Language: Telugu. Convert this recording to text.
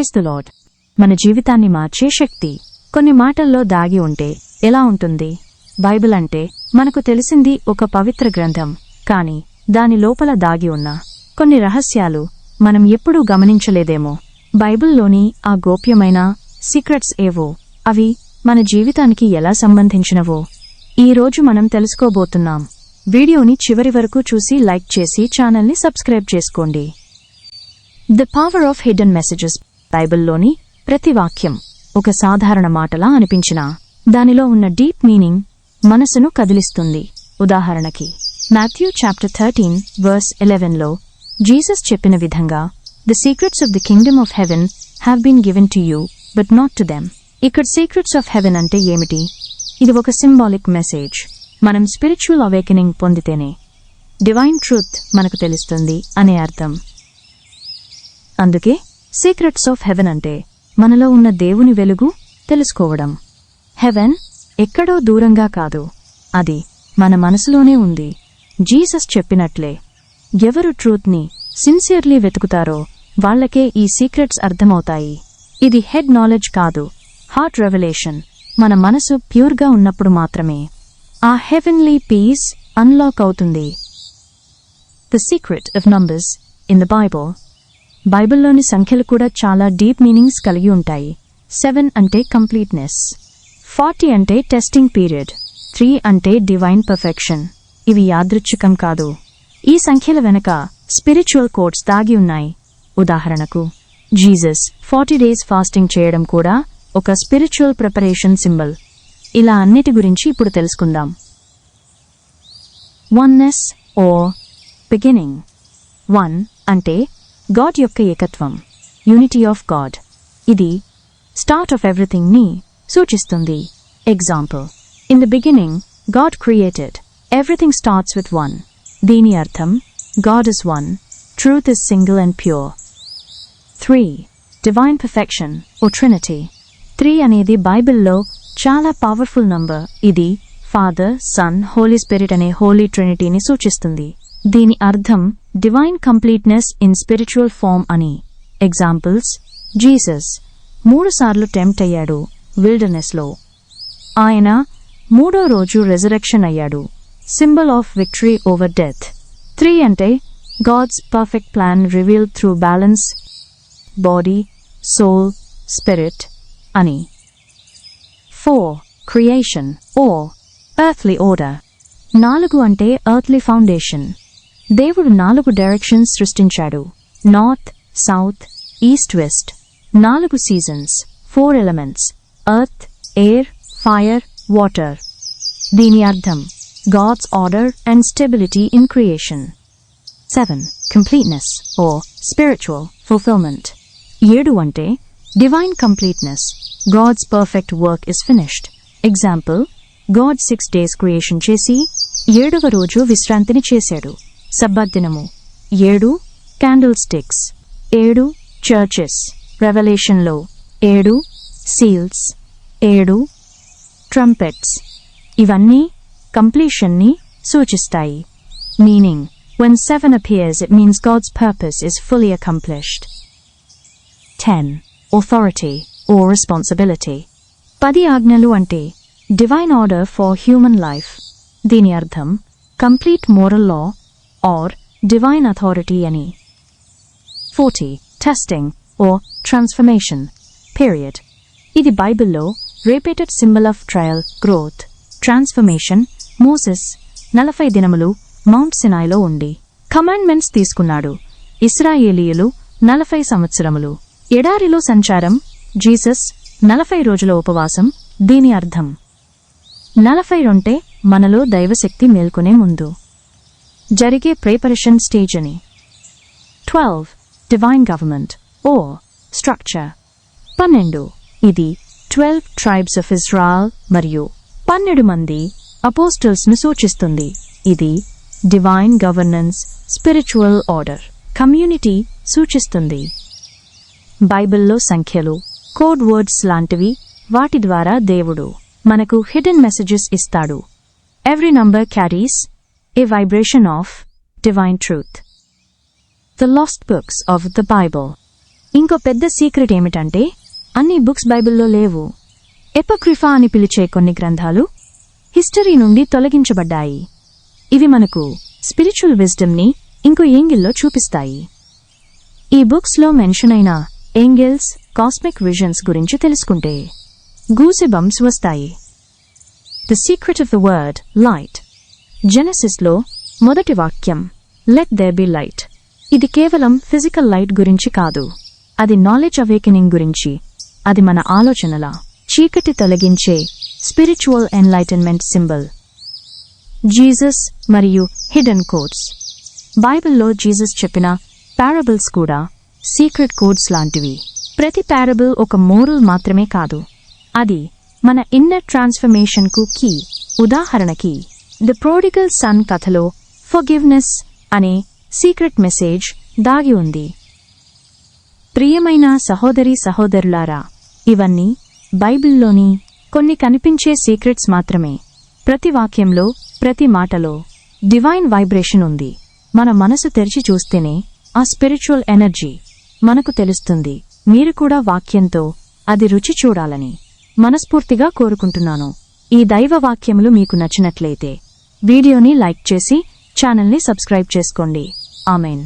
ప్రైజ్ ద లాడ్ మన జీవితాన్ని మార్చే శక్తి. కొన్ని మాటల్లో దాగి ఉంటే ఎలా ఉంటుంది? బైబిల్ అంటే మనకు తెలిసింది ఒక పవిత్ర గ్రంథం. కాని దాని లోపల దాగి ఉన్న కొన్ని రహస్యాలు మనం ఎప్పుడూ గమనించలేదేమో. బైబిల్లోని ఆ గోప్యమైన సీక్రెట్స్ ఏవో? అవి మన జీవితానికి ఎలా సంబంధించినవో? ఈ రోజు మనం తెలుసుకోబోతున్నాం. వీడియోని చివరి వరకు చూసి లైక్ చేసి ఛానల్ని సబ్స్క్రైబ్ చేసుకోండి. The power of hidden messages బైబిల్లోని ప్రతి వాక్యం ఒక సాధారణ మాటలా అనిపించినా దానిలో ఉన్న డీప్ మీనింగ్ మనసును కదిలిస్తుంది. ఉదాహరణకి మాథ్యూ చాప్టర్ థర్టీన్ వర్స్ ఎలెవెన్లో జీసస్ చెప్పిన విధంగా the secrets of the kingdom of heaven have been given to you but not to them ఇక్కడ సీక్రెట్స్ ఆఫ్ హెవెన్ అంటే ఏమిటి? ఇది ఒక సింబాలిక్ మెసేజ్. మనం స్పిరిచువల్ అవేకనింగ్ పొందితేనే డివైన్ ట్రూత్ మనకు తెలుస్తుంది అనే అర్థం. అందుకే సీక్రెట్స్ ఆఫ్ హెవెన్ అంటే మనలో ఉన్న దేవుని వెలుగు తెలుసుకోవడం. హెవెన్ ఎక్కడో దూరంగా కాదు. అది మన మనసులోనే ఉంది. జీసస్ చెప్పినట్లే. ఎవరు ట్రూత్ని సిన్సియర్లీ వెతుకుతారో వాళ్ళకే ఈ సీక్రెట్స్ అర్థమవుతాయి. ఇది హెడ్ నాలెడ్జ్ కాదు. హార్ట్ రెవల్యూషన్ మన మనసు ప్యూర్గా ఉన్నప్పుడు మాత్రమే. ఆ హెవెన్లీ పీస్ అన్లాక్ అవుతుంది. The secret of numbers in the Bible బైబిల్లోని సంఖ్యలు కూడా చాలా డీప్ మీనింగ్స్ కలిగి ఉంటాయి. సెవెన్ అంటే కంప్లీట్నెస్. ఫార్టీ అంటే టెస్టింగ్ పీరియడ్. త్రీ అంటే డివైన్ పర్ఫెక్షన్. ఇవి యాదృచ్ఛికం కాదు. ఈ సంఖ్యల వెనక స్పిరిచువల్ కోడ్స్ దాగి ఉన్నాయి. ఉదాహరణకు జీసస్ ఫార్టీ డేస్ ఫాస్టింగ్ చేయడం కూడా ఒక స్పిరిచువల్ ప్రిపరేషన్ సింబల్. ఇలా అన్నిటి గురించి ఇప్పుడు తెలుసుకుందాం. Oneness or beginning. వన్ అంటే గాడ్ యొక్క ఏకత్వం యూనిటీ ఆఫ్ గాడ్. ఇది స్టార్ట్ ఆఫ్ ఎవ్రీథింగ్ని సూచిస్తుంది. Example in the beginning God created everything starts with one దీని అర్థం God is one truth is single and pure three divine perfection or trinity three అనేది బైబిల్లో చాలా పవర్ఫుల్ నంబర్ ఇది ఫాదర్ సన్ హోలీ స్పిరిట్ అనే హోలీ ట్రినిటీని సూచిస్తుంది. దీని అర్థం divine completeness in spiritual form అని. ఎగ్జాంపుల్స్ జీసస్ మూడుసార్లు టెంప్ట్ అయ్యాడు విల్డర్నెస్లో ఆయన మూడో రోజు రెజరెక్షన్ అయ్యాడు. Symbol of victory over death three అంటే God's perfect plan reveal through balance body soul spirit అని. Four creation or earthly order నాలుగు అంటే ఎర్త్లీ ఫౌండేషన్ దేవుడు నాలుగు డైరెక్షన్స్ సృష్టించాడు. North south east west. నాలుగు seasons four elements. Earth air fire water. దీని అర్థం God's order and stability in creation. Seven completeness or spiritual fulfilment. ఏడు అంటే divine completeness. God's perfect work is finished. Example God six days creation చేసి ఏడవ రోజు విశ్రాంతిని చేశాడు. సబ్బత్ దినము ఏడు క్యాండిల్ స్టిక్స్ ఏడు చర్చెస్ రెవల్యూషన్లో ఏడు సీల్స్ ఏడు ట్రంపెట్స్ ఇవన్నీ కంప్లీషన్ని సూచిస్తాయి meaning when seven appears it means God's purpose is fully accomplished. 10. Authority or responsibility. పది ఆజ్ఞలు అంటే divine order for human life దీని అర్థం complete moral law or divine authority అని forty testing or transformation period ఇది బైబిల్లో repeated symbol of trial growth transformation Moses నలభై దినములు మౌంట్ సినాయ్లో ఉండి. కమాండ్మెంట్స్ తీసుకున్నాడు. ఇస్రాయేలీయులు నలభై సంవత్సరములు. ఎడారిలో సంచారం జీసస్ నలభై రోజుల ఉపవాసం దీని అర్థం. నలభై రొంటే మనలో దైవశక్తి మేల్కొనే ముందు. జరిగే ప్రిపరేషన్ స్టేజ్ అని. Twelve divine government or structure పన్నెండు ఇది ట్వెల్వ్ ట్రైబ్స్ ఆఫ్ ఇజ్రాయల్ మరియు పన్నెండు మంది అపోస్టల్స్ను సూచిస్తుంది. ఇది divine governance spiritual order community సూచిస్తుంది. బైబిల్లో సంఖ్యలు కోడ్ వర్డ్స్ లాంటివి వాటి ద్వారా దేవుడు మనకు హిడెన్ మెసేజెస్ ఇస్తాడు. Every number carries a vibration of divine truth The lost books of the Bible. ఇంకో పెద్ద సీక్రెట్ ఏమిటంటే అన్ని బుక్స్ బైబిల్లో లేవు. ఎపక్రిఫా అని పిలిచే కొన్ని గ్రంథాలు హిస్టరీ నుండి తొలగించబడ్డాయి. ఇవి మనకు స్పిరిచువల్ విజ్డమ్ని ఇంకో ఏంగిల్లో చూపిస్తాయి. ఈ బుక్స్లో మెన్షన్ అయిన ఏంగిల్స్ కాస్మిక్ విజన్స్ గురించి తెలుసుకుంటే గూసి బంప్స్ వస్తాయి. The secret of the word light జెనసిస్లో మొదటి వాక్యం లెట్ దేర్ బి లైట్ ఇది కేవలం ఫిజికల్ లైట్ గురించి కాదు. అది నాలెడ్జ్ అవేకెనింగ్ గురించి. అది మన ఆలోచనల. చీకటి తొలగించే స్పిరిచువల్ ఎన్లైటన్మెంట్ సింబల్ జీసస్ మరియు హిడెన్ కోడ్స్ బైబిల్లో జీసస్ చెప్పిన పారబుల్స్ కూడా సీక్రెట్ కోడ్స్ లాంటివి. ప్రతి పారబుల్ ఒక మోరల్ మాత్రమే కాదు. అది మన ఇన్నర్ ట్రాన్స్ఫర్మేషన్కు కీ ఉదాహరణకి ద ప్రోడిగల్ సన్ కథలో ఫర్గివ్నెస్ అనే సీక్రెట్ మెసేజ్ దాగి ఉంది ప్రియమైన సహోదరి సహోదరులారా ఇవన్నీ బైబిల్లోని కొన్ని కనిపించే సీక్రెట్స్ మాత్రమే ప్రతి వాక్యంలో ప్రతి మాటలో డివైన్ వైబ్రేషన్ ఉంది మన మనసు తెరిచి చూస్తేనే ఆ స్పిరిచువల్ ఎనర్జీ మనకు తెలుస్తుంది మీరు కూడా వాక్యంతో అది రుచి చూడాలని మనస్ఫూర్తిగా కోరుకుంటున్నాను ఈ దైవ వాక్యములు మీకు నచ్చినట్లయితే వీడియోని లైక్ చేసి ఛానల్ని సబ్స్క్రైబ్ చేసుకోండి. ఆమెన్.